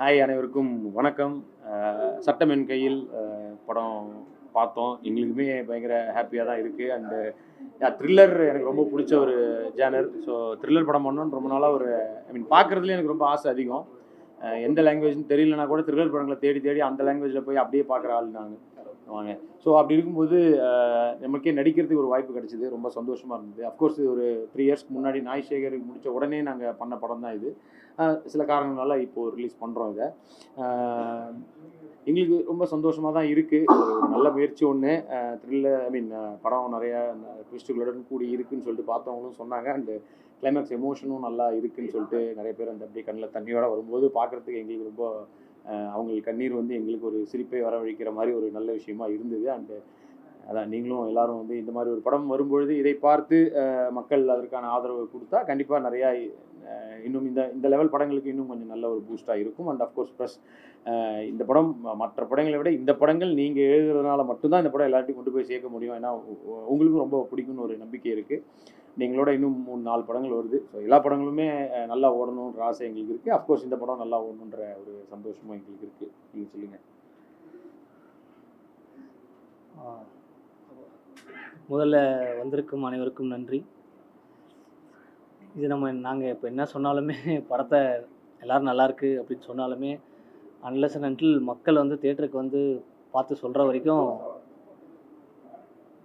Hi அனைவருக்கும் வணக்கம். சட்டம் என் கையில் படம் பார்த்தோம். எங்களுக்குமே பயங்கர ஹாப்பியாக தான் இருக்குது அண்டு த்ரில்லர் எனக்கு ரொம்ப பிடிச்ச ஒரு ஜேனர் ஸோ த்ரில்லர் படம் பண்ணணும்னு ரொம்ப நாளாக ஒரு ஐ மீன் பார்க்குறதுலேயே எனக்கு ரொம்ப ஆசை அதிகம். எந்த லாங்குவேஜ்னு தெரியலனா கூட த்ரில்லர் படங்களை தேடி தேடி அந்த லாங்குவேஜில் போய் அப்படியே பார்க்குற ஆள் நாங்கள் வாங்க. ஸோ அப்படி இருக்கும்போது நமக்கே நடிக்கிறதுக்கு ஒரு வாய்ப்பு கிடைச்சிது. ரொம்ப சந்தோஷமாக இருந்தது. அஃப்கோர்ஸ் இது ஒரு த்ரீ இயர்ஸ்க்கு முன்னாடி நாய் சேகருக்கு முடித்த உடனே நாங்கள் பண்ண படம் தான் இது. சில காரணங்களால் இப்போது ரிலீஸ் பண்ணுறோம் இதை. எங்களுக்கு ரொம்ப சந்தோஷமாக தான் இருக்குது ஒரு நல்ல முயற்சி ஒன்று த்ரில்லர் ஐ மீன் படம் நிறையா ட்விஸ்ட்டுகளுடன் கூடி இருக்குன்னு சொல்லிட்டு பார்த்தவங்களும் சொன்னாங்க. அண்டு கிளைமேக்ஸ் எமோஷனும் நல்லா இருக்குன்னு சொல்லிட்டு நிறைய பேர் அந்த அப்படியே கண்ணில் தண்ணியோட வரும்போது பார்க்குறதுக்கு எங்களுக்கு ரொம்ப அவங்கள் அவங்களுக்கு கண்ணீர் வந்து எங்களுக்கு ஒரு சிரிப்பை வரவழைக்கிற மாதிரி ஒரு நல்ல விஷயமா இருந்தது. அண்டு அதான் நீங்களும் எல்லாரும் வந்து இந்த மாதிரி ஒரு படம் வரும்பொழுது இதை பார்த்து மக்கள் அதற்கான ஆதரவு கொடுத்தா கண்டிப்பாக நிறையா இன்னும் இந்த இந்த லெவல் படங்களுக்கு இன்னும் கொஞ்சம் நல்ல ஒரு பூஸ்டாக இருக்கும். அண்ட் அஃப்கோர்ஸ் ப்ளஸ் இந்த படம் மற்ற படங்களை விட இந்த படங்கள் நீங்கள் எழுதுறதுனால மட்டும்தான் இந்த படம் எல்லாத்தையும் கொண்டு போய் சேர்க்க முடியும். ஏன்னா உங்களுக்கும் ரொம்ப பிடிக்கும்னு ஒரு நம்பிக்கை இருக்குது நீங்களோட இன்னும் மூணு நாலு படங்கள் வருது. ஸோ எல்லா படங்களுமே நல்லா ஓடணுன்ற ஆசை எங்களுக்கு இருக்குது அஃப்கோர்ஸ் இந்த படம் நல்லா ஓடணுன்ற ஒரு சந்தோஷமும் எங்களுக்கு இருக்குது நீங்கள் சொல்லுங்கள் முதல்ல வந்திருக்கும் அனைவருக்கும் நன்றி. இது நம்ம நாங்கள் இப்போ என்ன சொன்னாலுமே படத்தை எல்லோரும் நல்லாயிருக்கு அப்படின்னு சொன்னாலுமே அன்லெஸ் அண்ட் அன்டில் மக்கள் வந்து தேட்டருக்கு வந்து பார்த்து சொல்கிற வரைக்கும்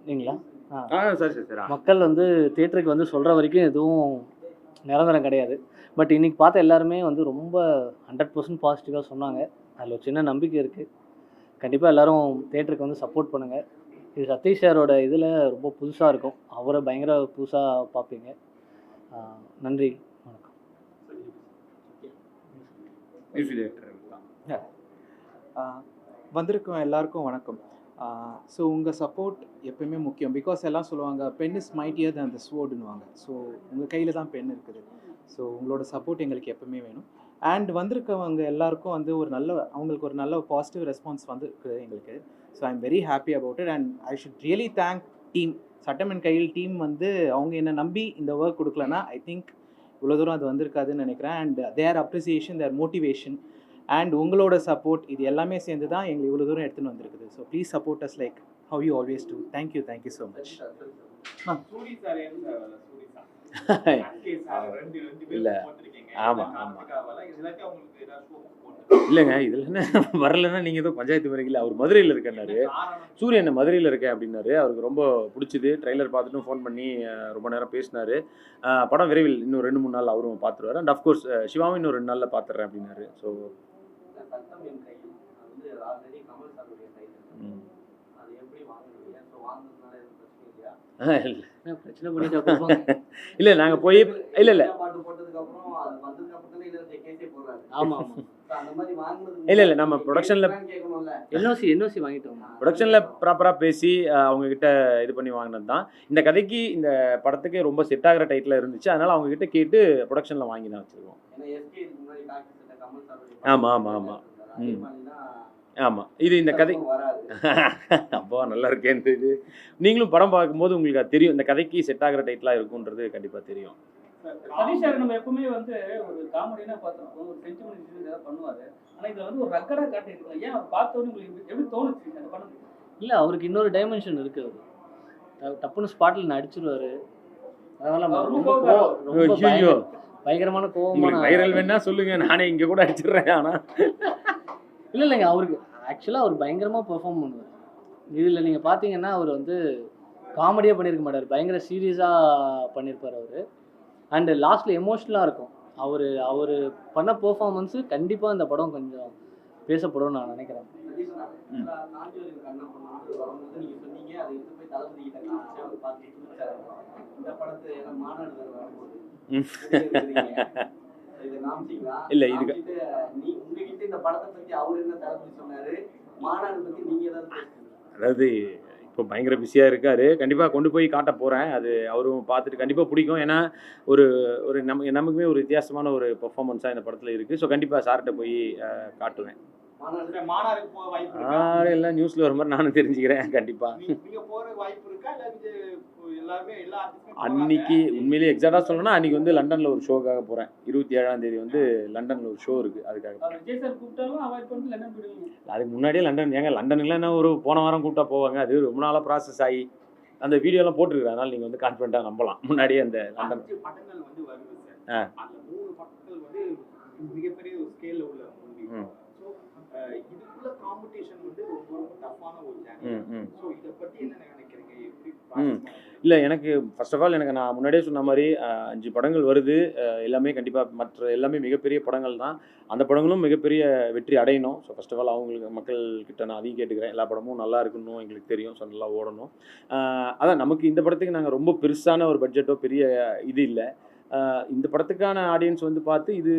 நீங்களா? சரி சரி சரி. மக்கள் வந்து தேட்டருக்கு வந்து சொல்கிற வரைக்கும் எதுவும் நிரந்தரம் கிடையாது. பட் இன்னைக்கு பார்த்த எல்லாருமே வந்து ரொம்ப ஹண்ட்ரட் பர்சன்ட் பாசிட்டிவாக சொன்னாங்க. அதில் ஒரு சின்ன நம்பிக்கை இருக்குது கண்டிப்பாக எல்லாரும் தேட்டருக்கு வந்து சப்போர்ட் பண்ணுங்கள் இது சதீஷ் சாரோட இதில் ரொம்ப புதுசாக இருக்கும். அவரை பயங்கர புதுசாக பார்ப்பீங்க. நன்றி. வணக்கம். வந்திருக்கும் எல்லாருக்கும் வணக்கம். ஸோ உங்கள் சப்போர்ட் எப்பயுமே முக்கியம். பிகாஸ் எல்லாம் சொல்லுவாங்க பென் இஸ் மைட்டியர் தான் அந்த ஸ்வோர்டுன்னுவாங்க ஸோ உங்கள் கையில் தான் பென் இருக்குது. ஸோ உங்களோட சப்போர்ட் எங்களுக்கு எப்பவுமே வேணும். அண்ட் வந்திருக்கவங்க எல்லாருக்கும் வந்து ஒரு நல்ல அவங்களுக்கு ஒரு நல்ல பாசிட்டிவ் ரெஸ்பான்ஸ் வந்துருக்குது எங்களுக்கு. So I am very happy about it and I should really thank team சட்டமன் கையில் டீம் வந்து அவங்க என்னை நம்பி இந்த ஒர்க் கொடுக்கலன்னா ஐ திங்க் இவ்வளோ தூரம் அது வந்திருக்காதுன்னு நினைக்கிறேன். And their appreciation their motivation and உங்களோட சப்போர்ட் இது எல்லாமே சேர்ந்து தான் எங்களை இவ்வளோ தூரம் எடுத்துன்னு வந்திருக்குது. So please support us like how you always do thank you thank you so much இல்ல. ஆமா, ஆமா. இல்லைங்க இதில் என்ன வரலன்னா நீங்கள் ஏதோ பஞ்சாயத்து முறையில் அவர் மதுரையில் இருக்கேன்னாரு சூரியன் மதுரையில் இருக்கேன் அப்படின்னாரு. அவருக்கு ரொம்ப பிடிச்சிது. ட்ரைலர் பார்த்துட்டும் ஃபோன் பண்ணி ரொம்ப நேரம் பேசினாரு. படம் விரைவில் இன்னும் ரெண்டு மூணு நாள் அவரும் பார்த்துருவாரு. அண்ட் அஃப்கோர்ஸ் சிவாவும் இன்னும் ரெண்டு நாளில் பார்த்துட்றேன் அப்படின்னாரு. ஸோ சட்டம் என் கையில் அது வந்து ஆல்ரெடி கமல் சாருடைய டைட்டில் அது எப்படி வாங்குறீங்க ஸோ வாங்குறதுனால எதுவும் பிரச்சனை இல்லையா? பிரச்சனை பண்ணிட்டு இல்லை போய் இல்லை இல்லை. பாட்டு போட்டதுக்கு அப்புறம் அது வந்ததுக்கு அப்புறம் இல்ல, இல்ல, நம்ம கேட்கணும்ல. என்ஓசி என்ஓசி வாங்கிட்டோம்? ப்ரொடக்ஷனில் ப்ராப்பராக பேசி அவங்க கிட்ட இது பண்ணி வாங்கினது தான் இந்த கதைக்கு இந்த படத்துக்கு ரொம்ப செட் ஆகிற டைட்டில் இருந்துச்சு. அதனால் அவங்க கிட்ட கேட்டு ப்ரொடக்ஷனில் வாங்கி தான் வச்சுருக்கோம். ஏன்னா எஸ்கே இதுக்கு முன்னாடி காக்கி சட்டை கமல் சாருடைய ஆமா, ஆமா, ஆமா. அதே ம். ஆமாம் இது இந்த கதை வராது. அப்பா நல்லா இருக்கேன் இந்த இது. நீங்களும் படம் பார்க்கும்போது உங்களுக்கு அது தெரியும். இந்த கதைக்கு செட் ஆகிற டைட்டிலாக இருக்குன்றது கண்டிப்பாக தெரியும். சதீஷ் சார் நம்ம எப்பவுமே வந்து ஒரு காமெடினா பார்த்துருப்போம் ஒரு சென்டிமெண்ட் ஏதாவது பண்ணுவாரு. ஆனா இதுல வந்து ஒரு ரக்கடா காட்டியிருக்கோம் ஏன் அவர் பார்த்தோன்னு உங்களுக்கு எப்படி தோணுச்சு அந்த படம் இல்லை அவருக்கு இன்னொரு டைமென்ஷன் இருக்கு அவரு ட- டப்புன்னு ஸ்பாட்டில் நடிச்சிருவாரு. அதனால ரொம்ப பயங்கரமான கோபமான உங்களுக்கு வைரல் வேணா சொல்லுங்க நானே இங்கே கூட அடிச்சிடுறேன் ஆனால் இல்லை இல்லைங்க அவருக்கு ஆக்சுவலாக அவர் பயங்கரமாக பெர்ஃபார்ம் பண்ணுவார். இதில் நீங்கள் பார்த்தீங்கன்னா அவர் வந்து காமெடியாக பண்ணியிருக்க மாட்டார். பயங்கர சீரியஸாக பண்ணியிருப்பார் அவர். அண்டு லாஸ்ட்டில் எமோஷ்னலாக இருக்கும். அவர் அவர் பண்ண பெர்ஃபார்மன்ஸு கண்டிப்பாக இந்த படம் கொஞ்சம் பேசப்படும்னு நான் நினைக்கிறேன். இந்த படத்தை மாநாடு இல்ல, இதுக்கு-? அதாவது இப்போ பயங்கர பிஸியாக இருக்காரு. கண்டிப்பாக கொண்டு போய் காட்ட போகிறேன் அது அவரும் பார்த்துட்டு கண்டிப்பாக பிடிக்கும். ஏன்னா ஒரு ஒரு நம்ம நமக்குமே ஒரு வித்தியாசமான ஒரு பெர்ஃபார்மன்ஸாக இந்த படத்தில் இருக்குது ஸோ கண்டிப்பாக சார்கிட்ட போய் காட்டுவேன். மாநாடு இருக்கா? எல்லாம் நியூஸில் வர மாதிரி நானும் தெரிஞ்சுக்கிறேன் இருக்கா? போறாங்க. அன்னைக்கு உண்மையிலேயே எக்ஸாக்டாக சொல்லணும்னா அன்னைக்கு வந்து லண்டனில் ஒரு ஷோக்காக போகிறேன் இருபத்தி ஏழாம் தேதி வந்து லண்டனில் ஒரு ஷோ இருக்குது அதுக்காக. அதுக்கு முன்னாடியே லண்டன் ஏங்க லண்டனுக்குலாம் என்ன ஒரு போன வாரம் கூப்பிட்டா போவாங்க? அது ரொம்ப நாளாக ப்ராசஸ் ஆகி அந்த வீடியோலாம் போட்டிருக்கிறேன் அதனால நீங்கள் வந்து கான்ஃபிடண்ட்டாக நம்பலாம். முன்னாடியே அந்த லண்டன். அஞ்சு படங்கள் வந்து வருது ஆ. சார் அதுல மூணு படங்கள் வந்து மிகப்பெரிய ஒரு ஸ்கேல்ல உள்ள இதுக்குள்ள காம்படிஷன் வந்து ரொம்ப டஃப்பான ஒரு ம் ஸோ இதை பத்தி என்ன நினைக்கிறீங்க? எப்படி இல்லை எனக்கு ஃபர்ஸ்ட் ஆஃப் ஆல் எனக்கு நான் முன்னாடியே சொன்ன மாதிரி அஞ்சு படங்கள் வருது. எல்லாமே கண்டிப்பாக மற்ற எல்லாமே மிகப்பெரிய படங்கள் தான். அந்த படங்களும் மிகப்பெரிய வெற்றி அடையணும். ஸோ ஃபர்ஸ்ட் ஆஃப் ஆல் அவங்களுக்கு மக்கள் கிட்ட நான் அதையும் கேட்டுக்கிறேன். எல்லா படமும் நல்லா இருக்கணும். எங்களுக்கு தெரியும். ஸோ நல்லா ஓடணும். அதான் நமக்கு இந்த படத்துக்கு நாங்கள் ரொம்ப பெருசான ஒரு பட்ஜெட்டோ பெரிய இது இல்லை. இந்த படத்துக்கான ஆடியன்ஸ் வந்து பார்த்து இது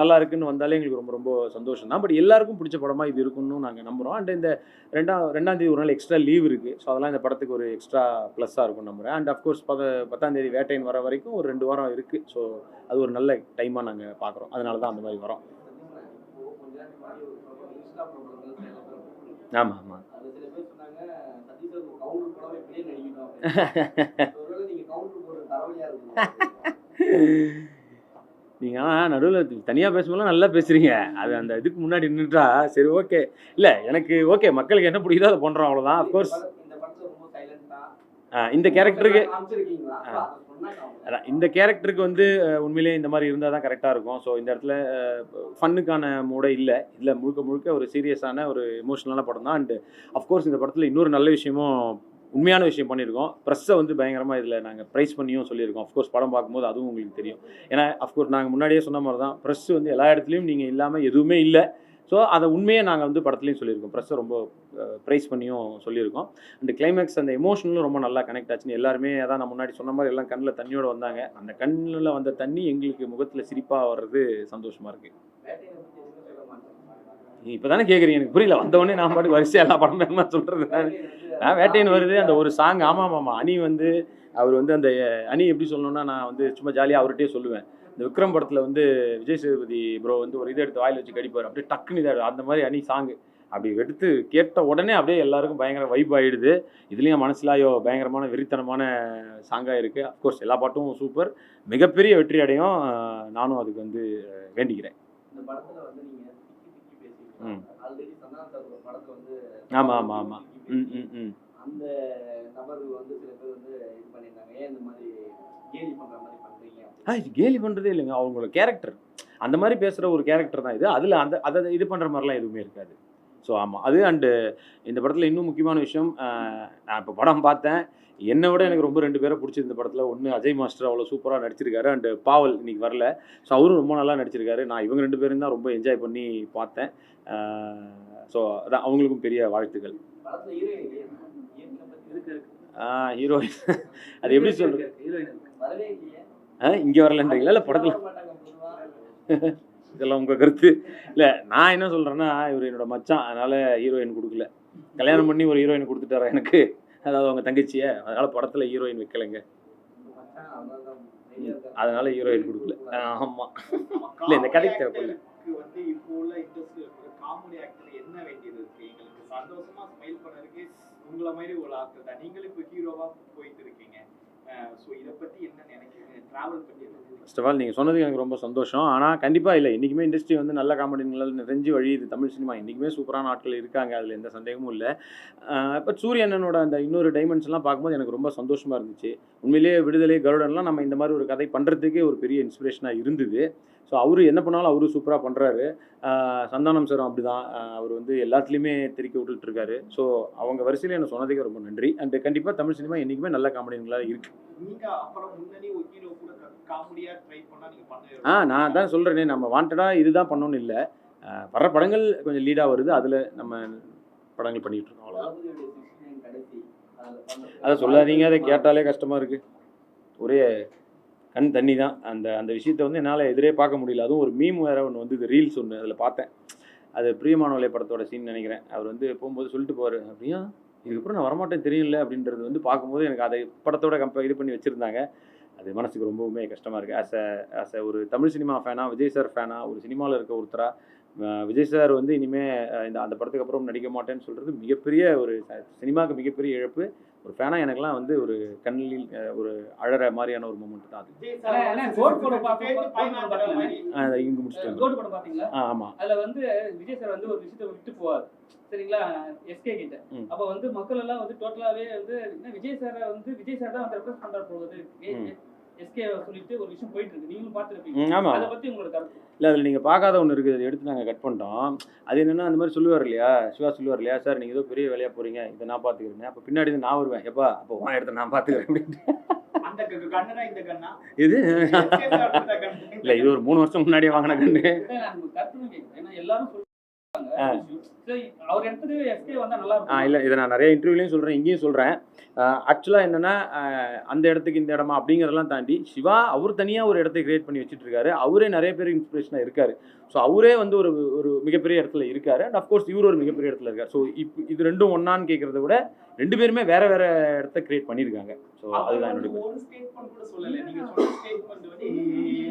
நல்லா இருக்குன்னு வந்தாலே எங்களுக்கு ரொம்ப ரொம்ப சந்தோஷம் தான். பட் எல்லாருக்கும் பிடிச்ச படமாக இது இருக்குன்னு நாங்கள் நம்புகிறோம் அண்ட் இந்த ரெண்டாம் ரெண்டாம் தேதி ஒரு நாள் எக்ஸ்ட்ரா லீவ் இருக்குது ஸோ அதெல்லாம் இந்த படத்துக்கு ஒரு எக்ஸ்ட்ரா ப்ளஸ்ஸாக இருக்கும் நம்புகிறேன் அண்ட் அஃப்கோர்ஸ் பத பத்தாம் தேதி வேட்டையின் வர வரைக்கும் ஒரு ரெண்டு வாரம் இருக்குது ஸோ அது ஒரு நல்ல டைமாக நாங்கள் பார்க்குறோம். அதனால தான் அந்த மாதிரி வரோம். ஆமாம் ஆமாம் அதுல நீங்க நீங்கள் ஆனால் நடுவில் தனியாக பேசும்போது நல்லா பேசுகிறீங்க அது அந்த இதுக்கு முன்னாடி நின்றுட்டா சரி ஓகே. இல்லை எனக்கு ஓகே மக்களுக்கு என்ன பிடிக்குதோ அதை பண்ணுறோம் அவ்வளோதான் அஃப்கோர்ஸ் இந்த இந்த கேரக்டருக்கு ஆ. அதான் இந்த கேரக்டருக்கு வந்து உண்மையிலே உண்மையிலேயே இந்த மாதிரி இருந்தால் தான் கரெக்டாக இருக்கும். ஸோ இந்த இடத்துல ஃபன்னுக்கான மூடே இல்லை. இல்லை முழுக்க முழுக்க ஒரு சீரியஸான ஒரு எமோஷனலான படம் தான். அண்டு அஃப்கோர்ஸ் இந்த படத்தில் இன்னொரு நல்ல விஷயமும் உண்மையான விஷயம் பண்ணியிருக்கோம். ப்ரெஸ்ஸை வந்து பயங்கரமாக இதில் நாங்கள் ப்ரைஸ் பண்ணியும் சொல்லியிருக்கோம். அஃப்கோர்ஸ் படம் பார்க்கும்போது அதுவும் உங்களுக்கு தெரியும். ஏன்னா அஃப்கோர்ஸ் நாங்கள் முன்னாடியே சொன்ன மாதிரி தான் ப்ரெஸ் வந்து எல்லா இடத்துலையும் நீங்கள் இல்லாமல் எதுவுமே இல்லை. ஸோ அதை உண்மையை நாங்கள் வந்து படத்துலையும் சொல்லியிருக்கோம். ப்ரெஸ்ஸை ரொம்ப ப்ரைஸ் பண்ணியும் சொல்லியிருக்கோம். அந்த கிளைமேக்ஸ் அந்த எமோஷனலும் ரொம்ப நல்லா கனெக்ட் ஆச்சுன்னு எல்லாருமே அதான் நான் முன்னாடி சொன்ன மாதிரி எல்லாம் கண்ணில் தண்ணியோடு வந்தாங்க. அந்த கண்ணில் வந்த தண்ணி எங்களுக்கு முகத்தில் சிரிப்பாக வர்றது சந்தோஷமாக இருக்குது நீ இப்போ தானே கேட்குறீங்க எனக்கு புரியல. வந்தவொடனே நான் பாட்டு வரிசை எல்லா படமே என்ன சொல்கிறது நான். நான் வருது. அந்த ஒரு சாங் ஆமாம் ஆமாம் அணி வந்து அவர் வந்து அந்த அணி எப்படி சொல்லணும்னா நான் வந்து சும்மா ஜாலியாக அவர்கிட்டயே சொல்லுவேன். இந்த விக்ரம் படத்தில் வந்து விஜய் சேதுபதி ப்ரோ வந்து ஒரு இதை எடுத்து வாயில் வச்சு கடிப்பார். அப்படியே டக்குன்னு இதாக அந்த மாதிரி அணி சாங் அப்படி எடுத்து கேட்ட உடனே அப்படியே எல்லாருக்கும் பயங்கர வைப் ஆகிடுது இதுலேயும் மனசுலாயோ பயங்கரமான வெறித்தனமான சாங்காக இருக்குது அஃப்கோர்ஸ் எல்லா பாட்டும் சூப்பர் மிகப்பெரிய வெற்றி அடையும். நானும் அதுக்கு வந்து வேண்டிக்கிறேன். இந்த படத்தில் வந்து நீங்க திக்கி திக்கி ம். பேசுவீங்க ஆல்ரெடி சந்தான சார் ஒரு படத்தை வந்து ஆமா, ஆமா, ஆமா. ம் ம் ம். அந்த நபர் வந்து சில பேர் வந்து இது பண்ணியிருந்தாங்க. ஏன் இந்த மாதிரி கேலி பண்ற மாதிரி பண்றீங்க ஆ இது கேலி பண்ணுறதே இல்லைங்க. அவங்களோட கேரக்டர் அந்த மாதிரி பேசுகிற ஒரு கேரக்டர் தான் இது. அதில் அந்த அதை இது பண்ணுற மாதிரிலாம் எதுவுமே இருக்காது. ஸோ ஆமாம் அது அண்டு இந்த படத்தில் இன்னும் முக்கியமான விஷயம் நான் இப்போ படம் பார்த்தேன். என்னை விட எனக்கு ரொம்ப ரெண்டு பேரை பிடிச்சிருந்த படத்தில். ஒன்று அஜய் மாஸ்டர் அவ்வளோ சூப்பராக நடிச்சிருக்காரு அண்டு பாவல் இன்னைக்கு வரல. ஸோ அவரும் ரொம்ப நல்லா நடிச்சிருக்காரு. நான் இவங்க ரெண்டு பேரும் தான் ரொம்ப என்ஜாய் பண்ணி பார்த்தேன். ஸோ அதான் அவங்களுக்கும் பெரிய வாழ்த்துக்கள். ஹீரோயின் அது எப்படி இல்லையே. இங்கே வரலன்றீங்களா? இல்லை படத்தில்? இதெல்லாம் உங்கள் கருத்து. இல்லை நான் என்ன சொல்கிறேன்னா இவர் என்னோட மச்சான். அதனால் ஹீரோயின் கொடுக்கல. கல்யாணம் பண்ணி ஒரு ஹீரோயின் கொடுத்துட்டாரா எனக்கு? அதாவது அவங்க தங்கச்சியை. அதனால் படத்தில் ஹீரோயின் வைக்கலைங்க. அதனால் ஹீரோயின் கொடுக்கல. ஆமாம் இல்லை இந்த கதைக்கு தேவைப்படல. சந்தோஷமா ஸ்மைல் பண்ணதுக்கு உங்களை மாதிரி ஒரு ஆக்டர் தான். நீங்களும் இப்போ ஹீரோவா போயிட்டு இருக்கீங்க. ஸோ இதை பற்றி என்ன நினைக்கிறீங்க? ஃபர்ஸ்ட் ஆஃப் ஆல் நீங்கள் சொன்னது எனக்கு ரொம்ப சந்தோஷம். ஆனால் கண்டிப்பாக இல்லை. இன்றைக்குமே இண்டஸ்ட்ரி வந்து நல்ல காமெடிங்களால் நிறைஞ்சு வழியுது. தமிழ் சினிமா இன்றைக்குமே சூப்பரான ஆட்கள் இருக்காங்க. அதில் எந்த சந்தேகமும் இல்லை. பட் சூரியண்ணனோட அந்த இன்னொரு டைமென்ஷன்லாம் பார்க்கும்போது எனக்கு ரொம்ப சந்தோஷமாக இருந்துச்சு. உண்மையிலேயே விடுதலை கருடன்லாம் நம்ம இந்த மாதிரி ஒரு கதை பண்ணுறதுக்கே ஒரு பெரிய இன்ஸ்பிரேஷனாக இருந்தது. ஸோ அவர் என்ன பண்ணாலும் அவரு சூப்பராக பண்ணுறாரு சந்தானம் சாரும் அப்படி தான் அவர் வந்து எல்லாத்துலேயுமே திருக்கி விட்டுட்டு இருக்காரு. ஸோ அவங்க வரிசையில் எனக்கு சொன்னதுக்கு ரொம்ப நன்றி. அண்ட் கண்டிப்பாக தமிழ் சினிமா என்றைக்குமே நல்ல காமெடிங்களாக இருக்குது ஆ நான் தான் சொல்கிறேனே நம்ம வாண்டடாக இதுதான் பண்ணணும்னு இல்லை. வர்ற படங்கள் கொஞ்சம் லீடாக வருது. அதில் நம்ம படங்கள் பண்ணிகிட்டு இருக்கோம் அவ்வளோதான் தளபதியோட 69 கடைசி அதுல பண்ண- அதை சொல்லாதீங்க. அதை கேட்டாலே கஷ்டமாக இருக்குது ஒரே கண் தண்ணி தான். அந்த அந்த விஷயத்தை வந்து என்னால் எதிரே பார்க்க முடியல. அதுவும் ஒரு மீம் வேறு ஒன்று வந்து இது ரீல்ஸ் ஒன்று அதில் பார்த்தேன். அது பிரியமானவலை படத்தோட சீன் நினைக்கிறேன். அவர் வந்து போகும்போது சொல்லிட்டு போவார் அப்படியா? இதுக்கப்புறம் நான் வரமாட்டேன் தெரியல அப்படின்றது வந்து பார்க்கும்போது எனக்கு அதை படத்தோட கம்ப இது பண்ணி வச்சுருந்தாங்க. அது மனசுக்கு ரொம்பவுமே கஷ்டமாக இருக்குது ஆஸ் அ ஆஸ் அ ஒரு தமிழ் சினிமா ஃபேனாக விஜய் சார் ஃபேனாக ஒரு சினிமாவில் இருக்க ஒருத்தராக விஜய் சார் வந்து இனிமேல் இந்த அந்த படத்துக்கு அப்புறம் நடிக்க மாட்டேன்னு சொல்கிறது மிகப்பெரிய ஒரு சினிமாவுக்கு மிகப்பெரிய இழப்பு. ஒரு ஃபேனாக எனக்கெல்லாம் வந்து ஒரு கண்ணில் ஒரு அழற மாதிரியான ஒரு மூமெண்ட் தான் அது. இங்கே முடிச்சுட்டு கோட் படம் பாத்தீங்களா? ஆ ஆமாம் அதுல வந்து விஜய் சார் வந்து ஒரு விஷயத்த விட்டு போவார். சரிங்களா? எஸ்கே கிட்ட. அப்ப வந்து மக்கள் எல்லாம் வந்து டோட்டலாவே வந்து என்ன விஜய் சாரை வந்து விஜய் சார் தான் வந்து ரெப்ரஸ் பண்ற போகுது இல்லை அதில் நீங்கள் பார்க்காத ஒன்று இருக்குது. அதை எடுத்து நாங்கள் கட் பண்ணிட்டோம். அது என்னென்னா அந்த மாதிரி சொல்லுவார் இல்லையா? சிவா சொல்லுவார் இல்லையா? சார் நீங்கள் ஏதோ பெரிய வேலையாக போகிறீங்க இதை நான் பார்த்துக்கிறேன். அப்போ பின்னாடி நான் வருவேன். எப்பா? அப்போ உன் இடத்த நான் பார்த்துக்கிறேன். அப்படின்ட்டு. இது. இல்லை இது ஒரு மூணு வருஷம் முன்னாடியே வாங்கின கண்ணு. எல்லாரும் இல்லை இதை நான் நிறைய இன்டர்வியூலையும் சொல்கிறேன் இங்கேயும் சொல்கிறேன் ஆக்சுவலாக என்னென்னா அந்த இடத்துக்கு இந்த இடமா அப்படிங்கிறதெல்லாம் தாண்டி சிவா அவர் தனியாக ஒரு இடத்தை கிரியேட் பண்ணி வச்சுட்டு இருக்காரு அவரே நிறைய பேர் இன்ஸ்பிரேஷனாக இருக்காரு. ஸோ அவரே வந்து ஒரு ஒரு மிகப்பெரிய இடத்துல இருக்காரு. அண்ட் அஃப்கோர்ஸ் இவர் ஒரு மிகப்பெரிய இடத்துல இருக்காரு. ஸோ இப்போ இது ரெண்டும் ஒன்னான்னு கேட்குறத விட ரெண்டு பேருமே வேற வேற இடத்த கிரியேட் பண்ணியிருக்காங்க. ஸோ அதுதான் வந்து என்னுடைய ஒரு ஸ்டேட்மெண்ட் கூட சொல்லல. நீங்க சொன்ன ஸ்டேட்மெண்ட் வந்து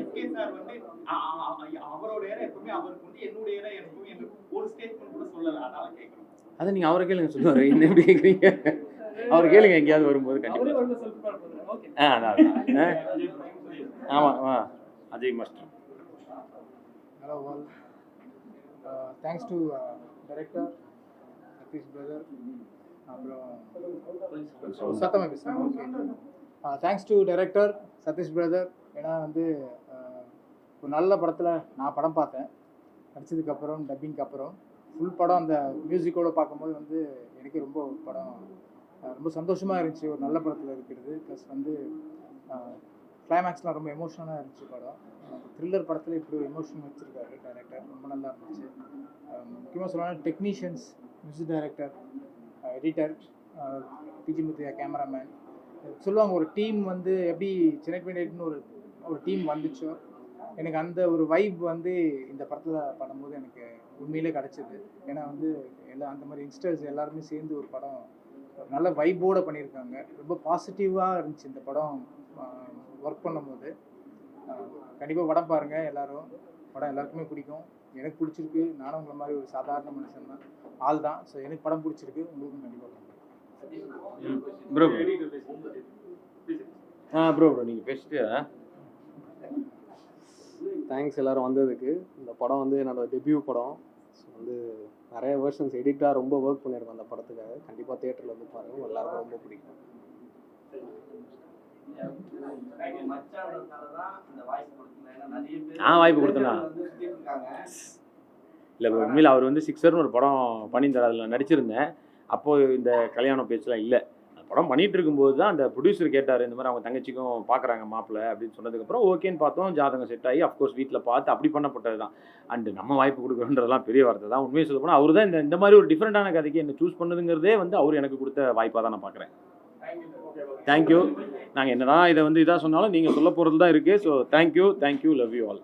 எஸ்கே சார் வந்து அ- அ- அ- அவரோட இடம் எப்பவுமே அவருக்கு வந்து என்னுடைய இடம் எப்பவுமே எனக்கு ஒரு ஸ்டேட்மெண்ட் கூட சொல்லல. அதனால கேட்கறோம் அதை நீங்கள் அவரை கேளுங்க சொல்லுவார். என்ன எப்படி கேட்குறீங்க அவர் கேளுங்க எங்கேயாவது வரும்போது கண்டிப்பாக வந்து சொல்லிட்டு ஓகே ஆ அதான் ஆமாம் ஆ? Ajay master. Uh, thanks to uh, director Satish brother. அப்புறம் சத்தமாக பேசுகிறேன் okay thanks to director Satish brother ஏன்னா வந்து uh, ஒரு நல்ல படத்தில் நான் படம் பார்த்தேன். நடிச்சதுக்கப்புறம் டப்பிங்க்கு அப்புறம் ஃபுல் படம் அந்த மியூசிக்கோட பார்க்கும்போது வந்து எனக்கு ரொம்ப படம் ரொம்ப சந்தோஷமாக இருந்துச்சு. ஒரு நல்ல படத்தில் இருக்கிறது. ப்ளஸ் வந்து கிளைமேக்ஸ்லாம் ரொம்ப எமோஷனலாக இருந்துச்சு படம். த்ரில்லர் படத்தில் இப்படி ஒரு எமோஷன் வச்சுருக்காரு டைரக்டர் ரொம்ப நல்லா இருந்துச்சு. முக்கியமாக சொல்லணும் technicians music director editor PG Muthiah cameraman சொல்லுவாங்க ஒரு டீம் வந்து எப்படி சென்னை டுவெண்ட்டி ஒரு ஒரு டீம் வந்துச்சோ எனக்கு அந்த ஒரு வைப் வந்து இந்த படத்தில் பண்ணும்போது எனக்கு உண்மையிலே கிடச்சிது. ஏன்னா வந்து எல்லா அந்த மாதிரி யங்ஸ்டர்ஸ் எல்லாருமே சேர்ந்து ஒரு படம் நல்ல வைப்போடு பண்ணியிருக்காங்க. ரொம்ப பாசிட்டிவாக இருந்துச்சு இந்த படம் ஒர்க் பண்ணும்போது. கண்டிப்பாக படம் பாருங்கள் எல்லாரும். படம் எல்லாருக்குமே பிடிக்கும். எனக்கு பிடிச்சிருக்கு. நானும் உங்களை மாதிரி ஒரு சாதாரண மனுஷன் தான். ஆள் தான். ஸோ எனக்கு படம் பிடிச்சிருக்கு. உங்களுக்கும் கண்டிப்பாக ப்ரோ ஆ ப்ரோ ப்ரோ நீங்கள் பேசிட்டு? தேங்க்ஸ் எல்லாரும் வந்ததுக்கு. இந்த படம் வந்து என்னோட டெபியூ படம். ஸோ வந்து நிறைய வேர்ஷன்ஸ் எடிட்டாக ரொம்ப ஒர்க் பண்ணியிருக்கோம் அந்த படத்துக்காக. கண்டிப்பாக தேட்டரில் வந்து பாருங்கள் எல்லாருக்கும் ரொம்ப பிடிக்கும். நான் வாய்ப்பு கொடுத்தேனா? இல்லை ப்ரோ உண்மையில் அவர் வந்து சிக்ஸர்னு ஒரு படம் பண்ணியிருந்தார். அதில் நடிச்சிருந்தேன். அப்போது இந்த கல்யாணம் பேச்செலாம் இல்லை. படம் பண்ணிட்டு இருக்கும்போது தான் அந்த ப்ரொடியூசர் கேட்டார் இந்த மாதிரி அவங்க தங்கச்சிக்கும் பார்க்குறாங்க மாப்பிள்ளை அப்படின்னு சொன்னதுக்கப்புறம் ஓகேன்னு பார்த்தோம் ஜாதகம் செட் ஆகி அஃப்கோர்ஸ் வீட்டில் பார்த்து அப்படி பண்ணப்பட்டது தான். அண்டு நம்ம வாய்ப்பு கொடுக்குறோன்றதெல்லாம் பெரிய வார்த்தை தான். உண்மையை சொல்ல போனால் அவர் தான் இந்த இந்த மாதிரி ஒரு டிஃப்ரெண்ட்டான கதைக்கு என்ன சூஸ் பண்ணதுங்கிறதே வந்து அவர் எனக்கு கொடுத்த வாய்ப்பாக தான் நான் பார்க்குறேன் தேங்க்யூ நாங்கள் என்னதான் இதை வந்து இதாக சொன்னாலும் நீங்கள் சொல்ல போகிறது தான் இருக்குது so thank you thank you love you all